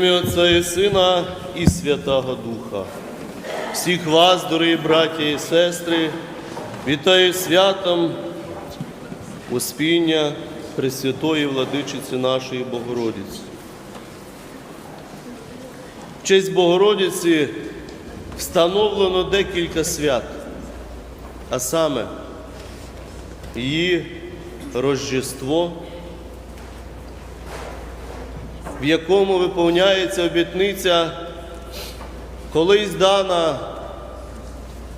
Ім'я Отця і Сина і Святого Духа. Всіх вас, дорогі браті і сестри, вітаю святом Успіння Пресвятої Владичиці нашої Богородиці. В честь Богородиці встановлено декілька свят, а саме її Рождество, в якому виповняється обітниця, колись дана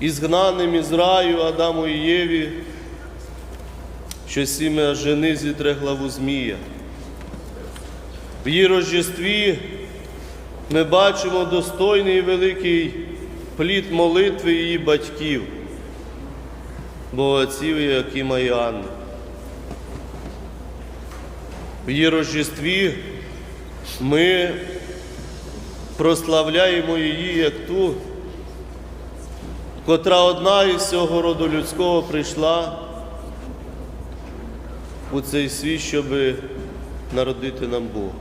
ізгнаним із раю Адаму і Єві, що сім'я жени зітре главу Змія. В її Рождестві ми бачимо достойний і великий плід молитви її батьків, богоців Якима і Анни. В її Рождестві ми прославляємо її як ту, котра одна із цього роду людського прийшла у цей світ, щоб народити нам Бога.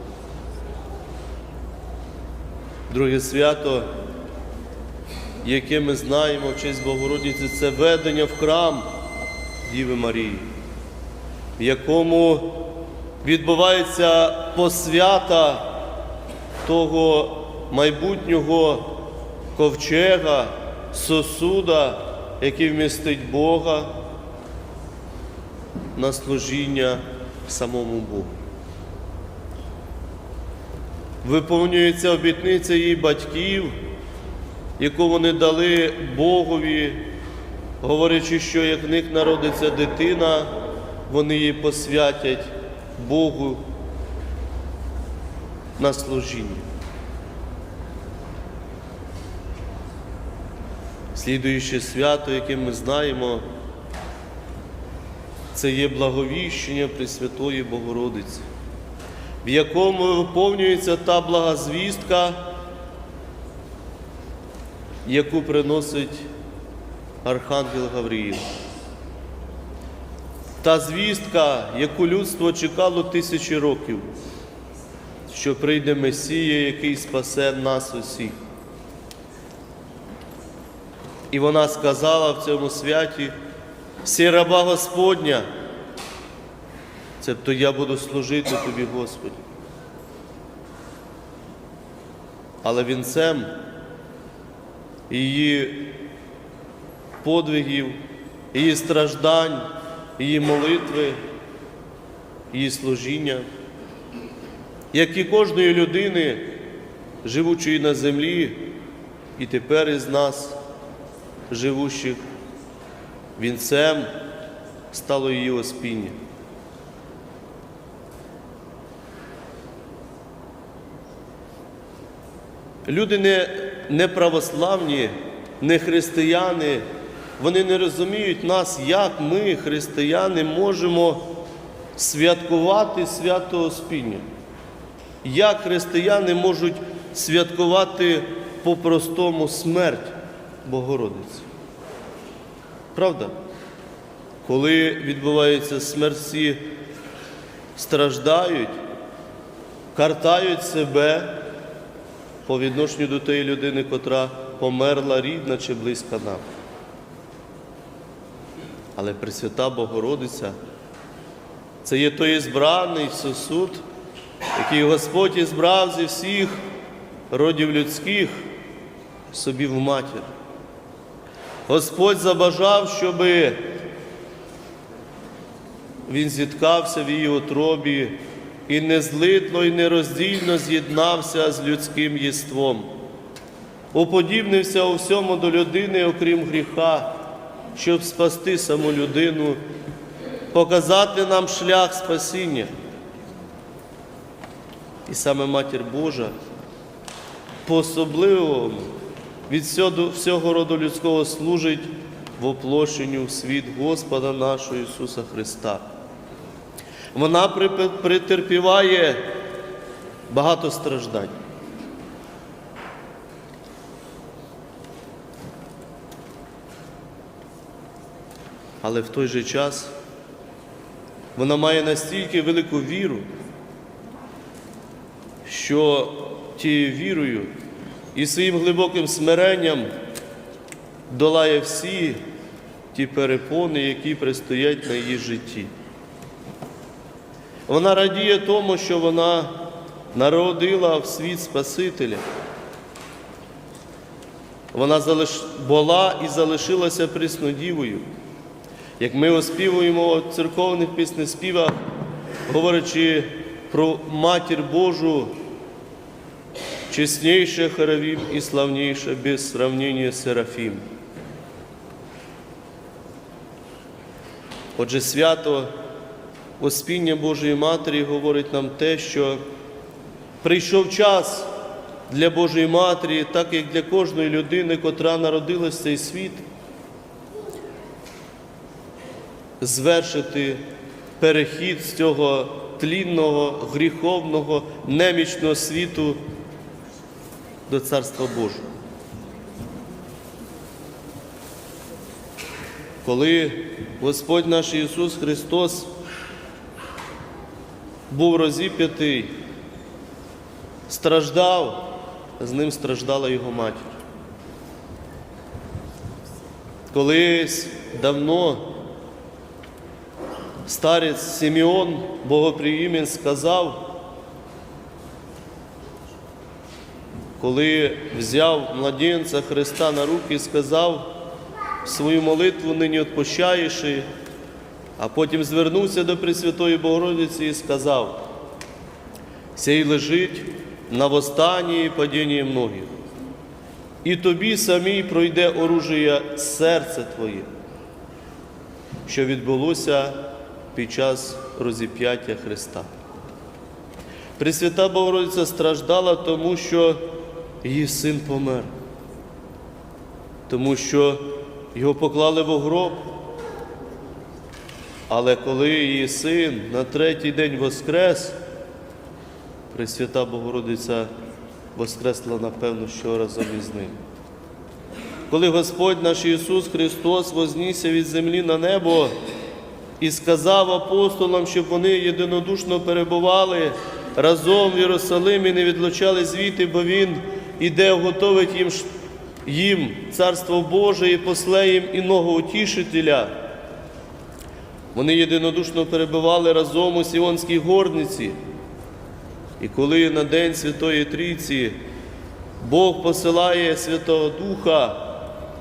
Друге свято, яке ми знаємо в честь Богородиці, це ведення в храм Діви Марії, в якому відбувається посвята того майбутнього ковчега, сосуда, який вмістить Бога на служіння самому Богу. Виповнюється обітниця її батьків, яку вони дали Богові, говорячи, що як в них народиться дитина, вони її посвятять Богу на служіння. Слідуюче свято, яке ми знаємо, це є благовіщення Пресвятої Богородиці, в якому виповнюється та благозвістка, яку приносить Архангел Гавриїл. Та звістка, яку людство чекало тисячі років, що прийде Месія, який спасе нас усіх. І вона сказала в цьому святі, всі раба Господня, цебто я буду служити тобі, Господи. Але вінцем її подвигів, її страждань, її молитви, її служіння, як і кожної людини, живучої на землі, і тепер із нас, живущих, вінцем стало її оспіння. Люди не, не православні, не християни, вони не розуміють нас, як ми, християни, можемо святкувати свято Оспіння. Як християни можуть святкувати по-простому смерть Богородиці? Правда? Коли відбувається смерть, всі страждають, картають себе по відношенню до тієї людини, котра померла рідна чи близька нам. Але Пресвята Богородиця це є той збраний сосуд, який Господь ізбрав зі всіх родів людських собі в матір. Господь забажав, щоб він зіткався в її утробі і незлитно і нероздільно з'єднався з людським єством, уподібнився у всьому до людини, окрім гріха, щоб спасти саму людину, показати нам шлях спасіння. І саме Матір Божа по особливому від всього, роду людського служить в воплощенню в світ Господа нашого Ісуса Христа. Вона претерпіває багато страждань. Але в той же час вона має настільки велику віру, що тією вірою і своїм глибоким смиренням долає всі ті перепони, які предстоять на її житті. Вона радіє тому, що вона народила в світ Спасителя. Вона залиш... була і залишилася приснодівою. Як ми оспівуємо в церковних піснеспівах, говорячи про Матір Божу, чесніше Харавім і славніше без сравнення Серафім. Отже, свято Оспіння Божої Матері говорить нам те, що прийшов час для Божої Матері, так як для кожної людини, котра народилась в цей світ, звершити перехід з цього тлінного, гріховного, немічного світу до Царства Божого. Коли Господь наш Ісус Христос був розіп'ятий, страждав, з ним страждала його матір. Колись давно старець Симеон Богоприімен сказав, коли взяв младенця Христа на руки і сказав свою молитву нині отпущаєш, а потім звернувся до Пресвятої Богородиці і сказав, сей лежить на восстанні падінні многих, і тобі самій пройде оружія серце Твоє, що відбулося під час розіп'яття Христа. Пресвята Богородиця страждала, тому що її син помер, тому що його поклали в гроб. Але коли її син на третій день воскрес, Пресвята Богородиця воскресла, напевно, що разом із ним. Коли Господь наш Ісус Христос вознісся від землі на небо і сказав апостолам, щоб вони єдинодушно перебували разом в Єрусалимі, не відлучали звідти, бо Він іде готовить їм, їм Царство Боже і после їм іного утішителя. Вони єдинодушно перебували разом у Сіонській горниці. І коли на День Святої Трійці Бог посилає Святого Духа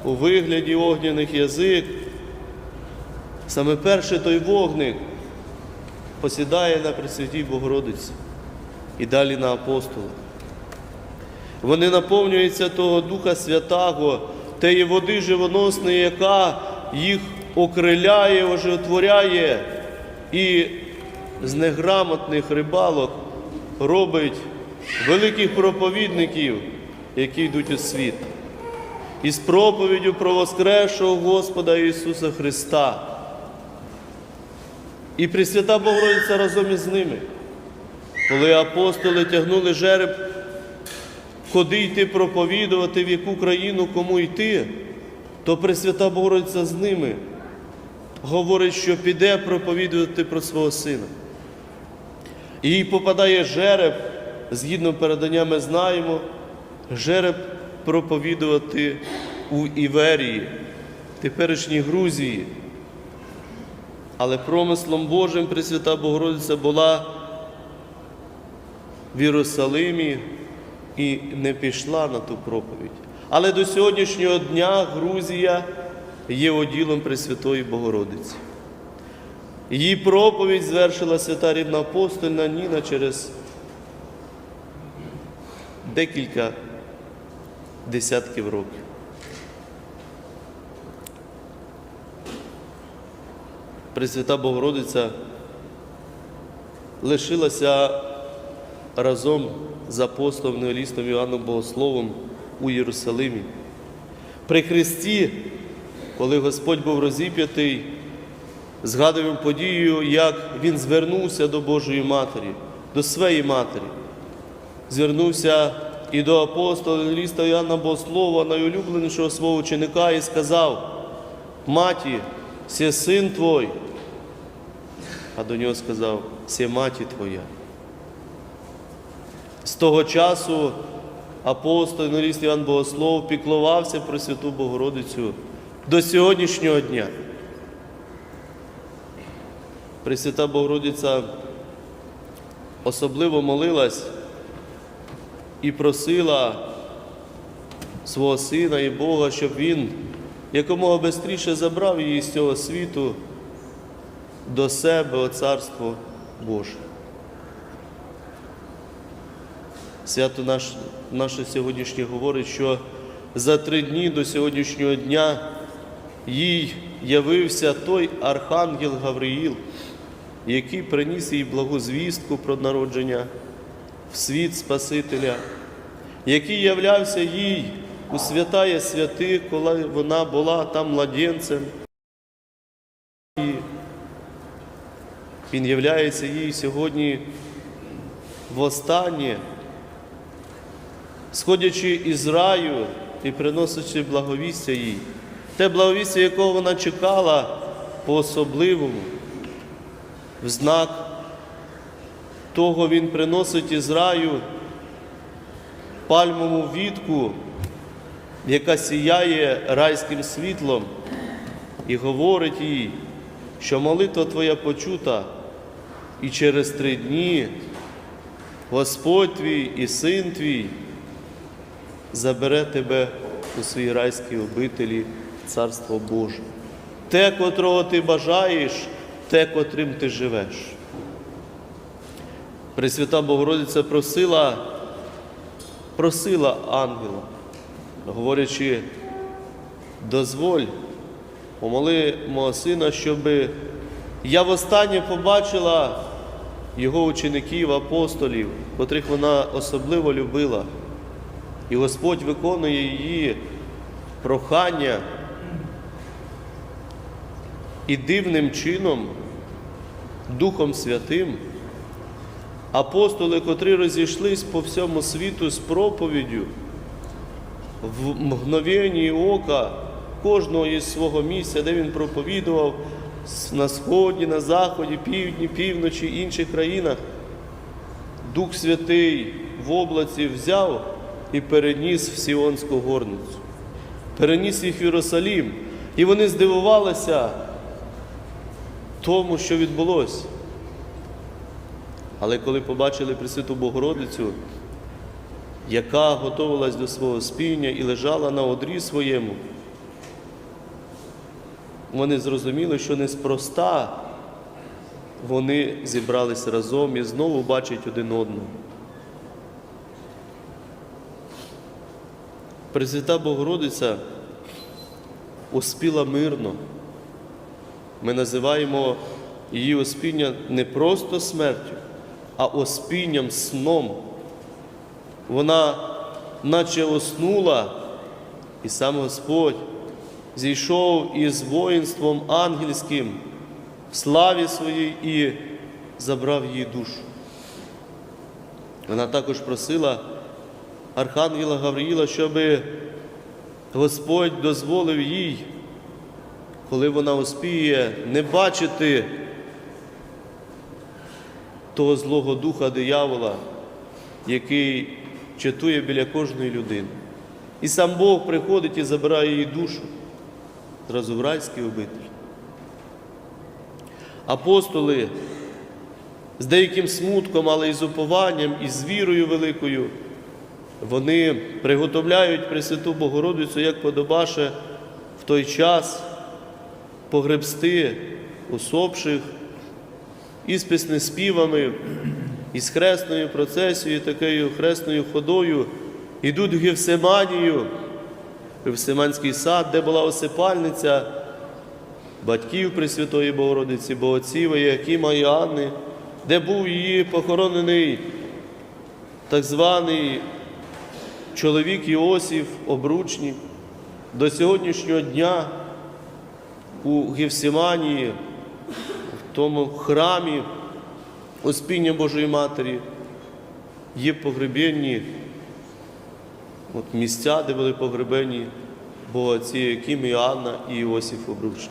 у вигляді огняних язик, саме перший той вогник посідає на Пресвятій Богородиці і далі на апостолах. Вони наповнюються того Духа Святого, тієї води живоносної, яка їх окриляє, оживотворяє і з неграмотних рибалок робить великих проповідників, які йдуть у світ. І з проповіддю про Воскресшого Господа Ісуса Христа. І Пресвята Богородиця разом із ними. Коли апостоли тягнули жереб, куди йти проповідувати, в яку країну кому йти, то Пресвята Богородиця з ними говорить, що піде проповідувати про свого сина. І їй попадає жереб, згідно передання ми знаємо, жереб проповідувати у Іверії, теперішній Грузії. Але промислом Божим Пресвята Богородиця була в Єрусалимі і не пішла на ту проповідь. Але до сьогоднішнього дня Грузія є оділом Пресвятої Богородиці. Її проповідь звершила свята рідна апостольна Ніна через декілька десятків років. Пресвята Богородиця лишилася разом з апостолом Неолістом Іоанном Богословом у Єрусалимі. При Христі, коли Господь був розіп'ятий, згадуємо подію, як Він звернувся до Божої Матері, до своєї матері. Звернувся і до апостола Неоліста Іоанна Богослова, найулюбленішого свого ученика, і сказав: Маті, сє син твой. А до нього сказав, сє маті твоя. З того часу апостол, Норіст Іван Богослов піклувався про Святу Богородицю до сьогоднішнього дня. Пресвята Богородиця особливо молилась і просила свого сина і Бога, щоб він якомога швидше забрав її з цього світу до себе, о Царство Боже. Свято наш, наше сьогоднішнє говорить, що за три дні до сьогоднішнього дня їй явився той архангел Гавриїл, який приніс їй благу звістку про народження в світ Спасителя, який являвся їй у святає святих, коли вона була там младенцем. Він являється їй сьогодні востаннє, сходячи із раю і приносячи благовістя їй, те благовістя, якого вона чекала по-особливому, в знак того він приносить із раю пальмову вітку, яка сіяє райським світлом, і говорить їй, що молитва твоя почута, і через три дні Господь твій і син твій забере тебе у свої райські обителі Царство Боже. Те, котрого ти бажаєш, те, котрим ти живеш. Пресвята Богородиця просила, просила ангела, говорячи, дозволь, помоли мого сина, щоб я востаннє побачила його учеників, апостолів, котрих вона особливо любила. І Господь виконує її прохання і дивним чином, Духом Святим, апостоли, котрі розійшлись по всьому світу з проповіддю, в мгновенні ока кожного із свого місця, де він проповідував на сході, на заході, півдні, півночі, інших країнах, Дух Святий в облаці взяв і переніс в Сіонську горницю, переніс їх в Єрусалім. І вони здивувалися тому, що відбулося. Але коли побачили Пресвяту Богородицю, яка готувалась до свого співня і лежала на одрі своєму, вони зрозуміли, що неспроста вони зібрались разом і знову бачать один одного. Пресвята Богородиця успіла мирно. Ми називаємо її оспіння не просто смертю, а оспінням сном. Вона наче оснула, і сам Господь зійшов із воїнством ангельським в славі своїй і забрав її душу. Вона також просила Архангела Гавриїла, щоб Господь дозволив їй, коли вона успіє, не бачити того злого духа диявола, який чатує біля кожної людини. І сам Бог приходить і забирає її душу зразу в райський обитель. Апостоли з деяким смутком, але і з упованням, і з вірою великою, вони приготовляють Пресвяту Богородицю, як подобаше в той час погребсти усопших із піснеспівами, із хресною процесією, такою хресною ходою, йдуть в Гевсиманію, Гевсиманський сад, де була осипальниця батьків Пресвятої Богородиці, Богоцівої, Якима і Анни, де був її похоронений так званий чоловік Іосиф Обручник. До сьогоднішнього дня у Гевсиманії, в тому храмі Успіння Божої Матері, є погребенні от місця, де були погребені богоці, Яким і Анна і Іосиф Обручник.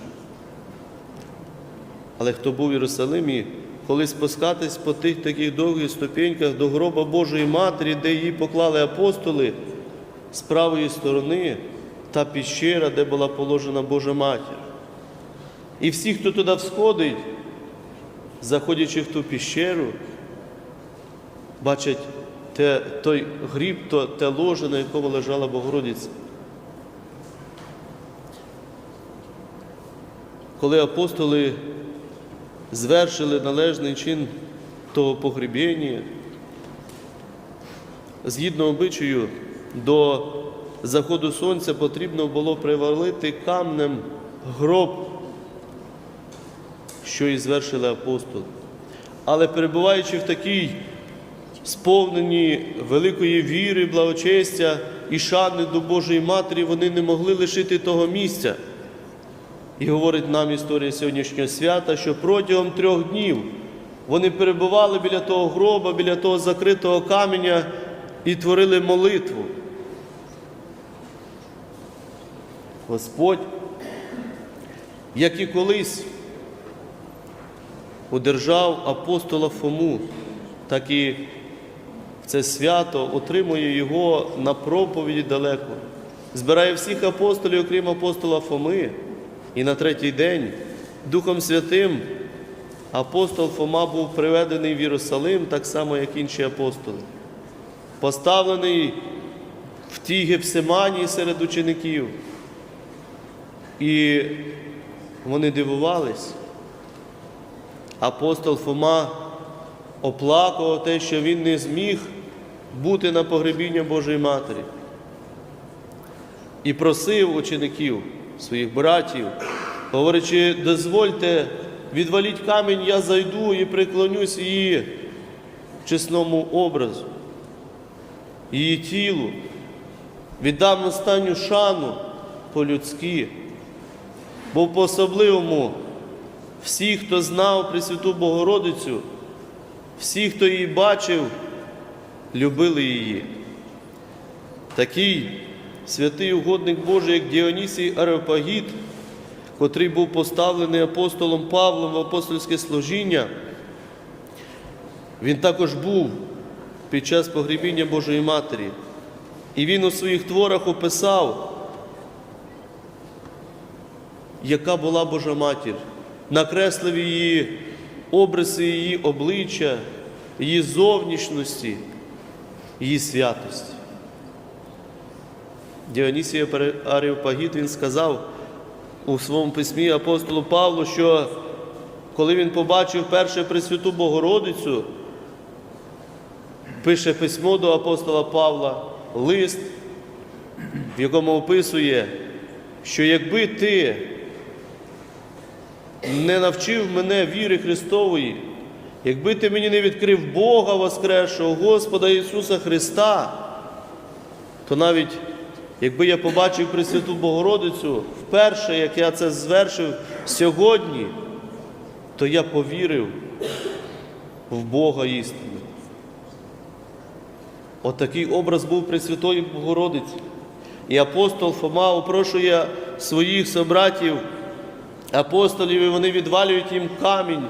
Але хто був в Єрусалимі, коли спускатись по тих таких довгих ступеньках до гроба Божої Матері, де її поклали апостоли, з правої сторони та піщера, де була положена Божа Матір. І всі, хто туди всходить, заходячи в ту піщеру, бачать те, той гріб, то, те ложе, на якому лежала Богородиця. Коли апостоли звершили належний чин того погребіння, згідно обичаю, до заходу сонця потрібно було привалити камнем гроб, що і звершили апостоли. Але перебуваючи в такій сповненні великої віри, благочестя і шани до Божої Матері, вони не могли лишити того місця. І говорить нам історія сьогоднішнього свята, що протягом трьох днів вони перебували біля того гроба, біля того закритого каменя і творили молитву. Господь, як і колись удержав апостола Фому, так і це свято отримує його на проповіді далеко. Збирає всіх апостолів, окрім апостола Фоми. І на третій день Духом Святим апостол Фома був приведений в Єрусалим, так само, як інші апостоли, поставлений в тій гепсиманії серед учеників. І вони дивувались. Апостол Фома оплакував те, що він не зміг бути на погребіння Божої Матері. І просив учеників, своїх братів, говорячи, дозвольте, відваліть камінь, я зайду і приклонюсь її чесному образу, її тілу, віддам останню шану по-людськи, бо по-особливому всі, хто знав Пресвяту Богородицю, всі, хто її бачив, любили її. Такий святий угодник Божий, як Діонісій Ареопагіт, котрий був поставлений апостолом Павлом в апостольське служіння, він також був під час погребіння Божої Матері. І він у своїх творах описав, яка була Божа Матір, накреслив її обриси її обличчя, її зовнішності, її святості. Діонісія Аріопагіт він сказав у своєму письмі апостолу Павлу, що коли він побачив перше Пресвяту Богородицю, пише письмо до апостола Павла, лист, в якому описує, що якби ти не навчив мене віри Христової, якби ти мені не відкрив Бога Воскресшого, Господа Ісуса Христа, то навіть Якби я побачив Пресвяту Богородицю вперше, як я це звершив сьогодні, то я повірив в Бога істину. Отакий образ був Пресвятої Богородиці. І апостол Фома опрошує своїх собратів, апостолів, і вони відвалюють їм камінь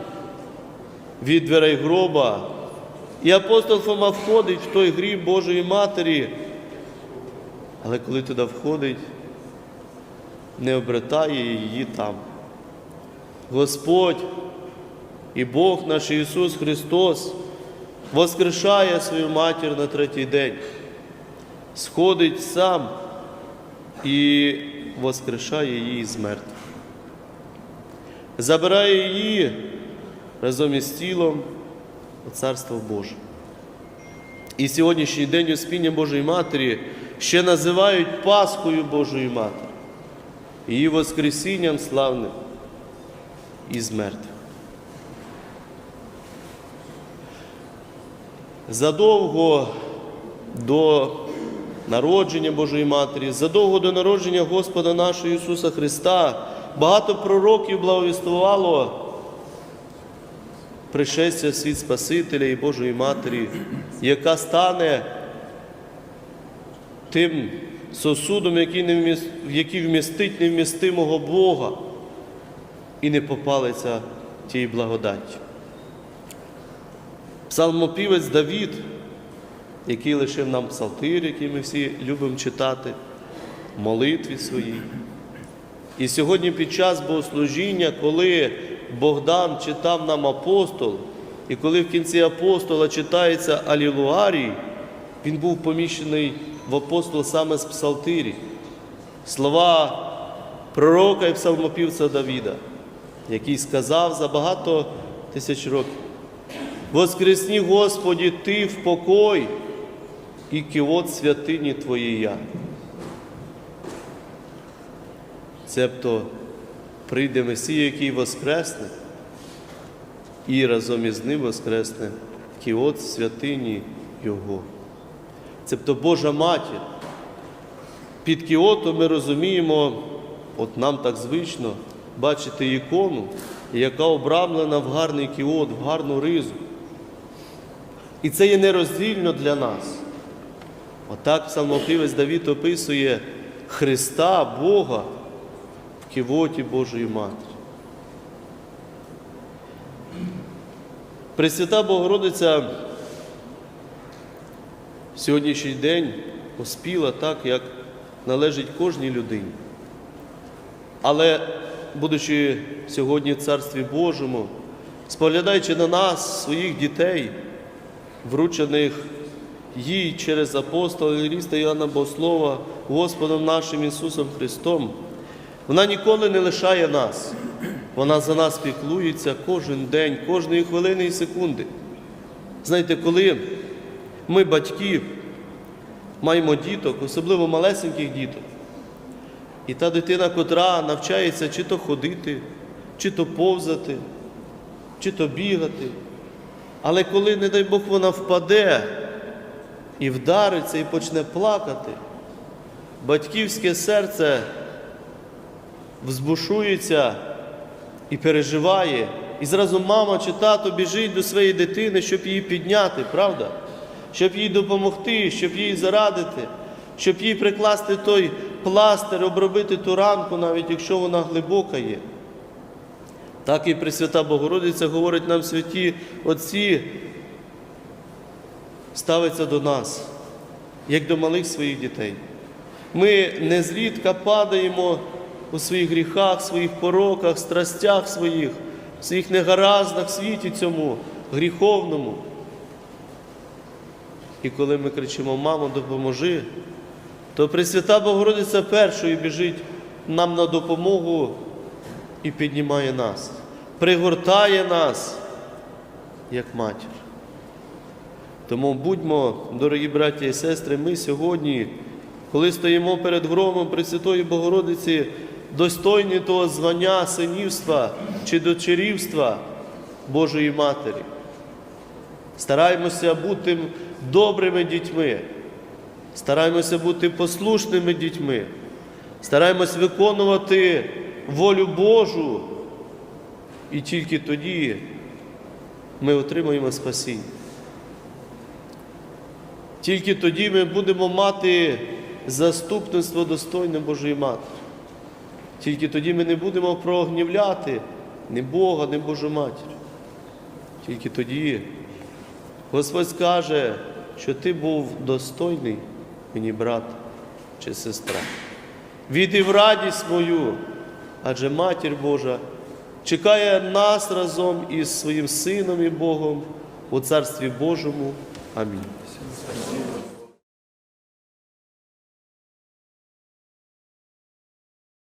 від дверей гроба. І апостол Фома входить в той гріб Божої Матері. Але коли туди входить, не обертає її там. Господь і Бог наш Ісус Христос воскрешає свою матір на третій день, сходить сам і воскрешає її з мертвих. Забирає її разом із тілом у Царство Боже. І сьогоднішній день Успіння Божої Матері ще називають Пасхою Божої Матері, її Воскресінням славним із мертвих. Задовго до народження Божої Матері, задовго до народження Господа нашого Ісуса Христа, багато пророків благовіствувало пришестя світ Спасителя і Божої Матері, яка стане тим сосудом, який, не вміст... який вмістить невмістимого Бога і не попалиться тієї благодаті. Псалмопівець Давід, який лишив нам псалтир, який ми всі любимо читати, молитві своїй. І сьогодні під час богослужіння, коли Богдан читав нам апостол, і коли в кінці апостола читається Алілуарій, він був поміщений в апостол саме з псалтирі. Слова пророка і псалмопівця Давіда, який сказав за багато тисяч років. Воскресні, Господі, Ти в покой і кивот святині Твоєя. Цебто прийде Месія, який воскресне, і разом із ним воскресне кіот святині Його. Цебто Божа Матір. Під кіотом ми розуміємо, от нам так звично бачити ікону, яка обрамлена в гарний кіот, в гарну ризу. І це є нероздільно для нас. Отак псалмопівець Давід описує Христа, Бога в ківоті Божої Матері. Пресвята Богородиця сьогоднішній день поспіла так, як належить кожній людині. Але, будучи сьогодні в Царстві Божому, споглядаючи на нас, своїх дітей, вручених їй через апостола Єріста Іоанна Богослова, Господом нашим Ісусом Христом, вона ніколи не лишає нас. Вона за нас піклується кожен день, кожної хвилини і секунди. Знаєте, коли ми, батьки, маємо діток, особливо малесеньких діток, і та дитина, котра навчається чи то ходити, чи то повзати, чи то бігати, але коли, не дай Бог, вона впаде і вдариться, і почне плакати, батьківське серце взбушується і переживає. І зразу мама чи тато біжить до своєї дитини, щоб її підняти, правда? Щоб їй допомогти, щоб їй зарадити, щоб їй прикласти той пластир, обробити ту ранку, навіть якщо вона глибока є. Так і Пресвята Богородиця говорить нам святі Отці, ставиться до нас, як до малих своїх дітей. Ми не зрідка падаємо у своїх гріхах, своїх пороках, страстях своїх, в своїх негараздах в світі цьому, гріховному. І коли ми кричимо, мамо, допоможи, то Пресвята Богородиця першою біжить нам на допомогу і піднімає нас, пригортає нас, як матір. Тому будьмо, дорогі браті і сестри, ми сьогодні, коли стоїмо перед громом Пресвятої Богородиці, достойні того звання синівства чи дочерівства Божої Матері. Стараємося бути добрими дітьми, стараємося бути послушними дітьми, стараємось виконувати волю Божу, і тільки тоді ми отримаємо спасіння. Тільки тоді ми будемо мати заступництво достойне Божої Матері. Тільки тоді ми не будемо прогнівляти ні Бога, ні Божу Матір. Тільки тоді Господь скаже, що ти був достойний мені брат чи сестра. Віди в радість мою, адже Матір Божа чекає нас разом із своїм Сином і Богом у Царстві Божому. Амінь.